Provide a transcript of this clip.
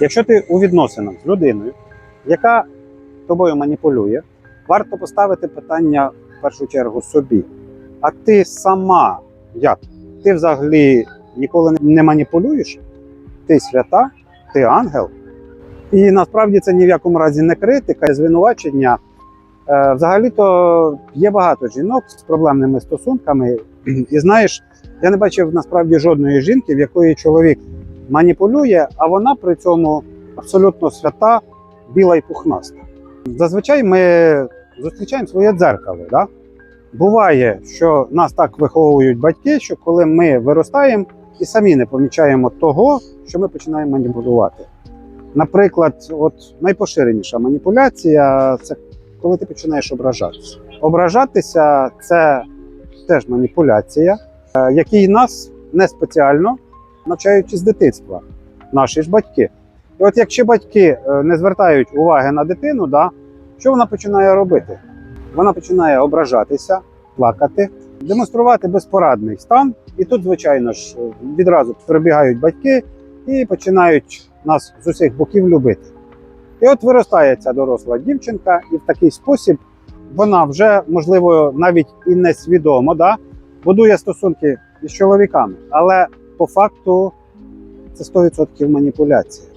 Якщо ти у відносинах з людиною, яка тобою маніпулює, варто поставити питання в першу чергу собі. А ти сама як? Ти взагалі ніколи не маніпулюєш? Ти свята, ти ангел. І насправді це ні в якому разі не критика, а звинувачення. Е, Взагалі-то є багато жінок з проблемними стосунками. І знаєш, я не бачив насправді жодної жінки, в якої чоловік маніпулює, а вона при цьому абсолютно свята, біла і пухнаста. Зазвичай ми зустрічаємо своє дзеркало. Да? Буває, що нас так виховують батьки, що коли ми виростаємо і самі не помічаємо того, що ми починаємо маніпулювати. Наприклад, от найпоширеніша маніпуляція це коли ти починаєш ображатися. Ображатися це теж маніпуляція, е, якій нас не спеціально навчають з дитинства, наші ж батьки. І от якщо батьки е, не звертають уваги на дитину, да, що вона починає робити? Вона починає ображатися, плакати, демонструвати безпорадний стан. І тут, звичайно ж, відразу прибігають батьки і починають нас з усіх боків любити. І от виростає ця доросла дівчинка, і в такий спосіб вона вже, можливо, навіть і несвідомо да, будує стосунки із чоловіками. Але по факту це 100% маніпуляція.